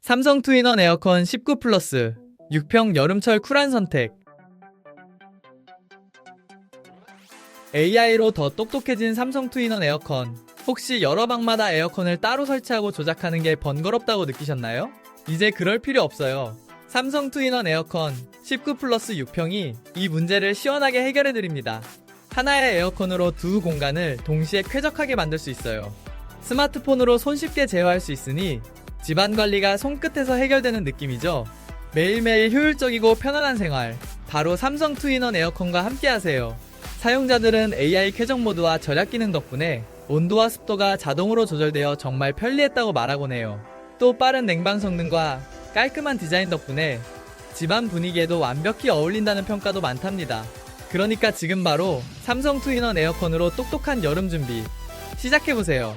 삼성 투인원 에어컨 19 플러스 6평 여름철 쿨한 선택 AI로 더 똑똑해진 삼성 투인원 에어컨 혹시 여러 방마다 에어컨을 따로 설치하고 조작하는 게 번거롭다고 느끼셨나요? 이제 그럴 필요 없어요. 삼성 투인원 에어컨 19 플러스 6평이 이 문제를 시원하게 해결해 드립니다. 하나의 에어컨으로 두 공간을 동시에 쾌적하게 만들 수 있어요. 스마트폰으로 손쉽게 제어할 수 있으니 집안 관리가 손끝에서 해결되는 느낌이죠. 매일매일 효율적이고 편안한 생활. 바로 삼성 투인원 에어컨과 함께 하세요. 사용자들은 AI 쾌적 모드와 절약 기능 덕분에 온도와 습도가 자동으로 조절되어 정말 편리했다고 말하곤 해요. 또 빠른 냉방 성능과 깔끔한 디자인 덕분에 집안 분위기에도 완벽히 어울린다는 평가도 많답니다. 그러니까 지금 바로 삼성 투인원 에어컨으로 똑똑한 여름 준비 시작해보세요.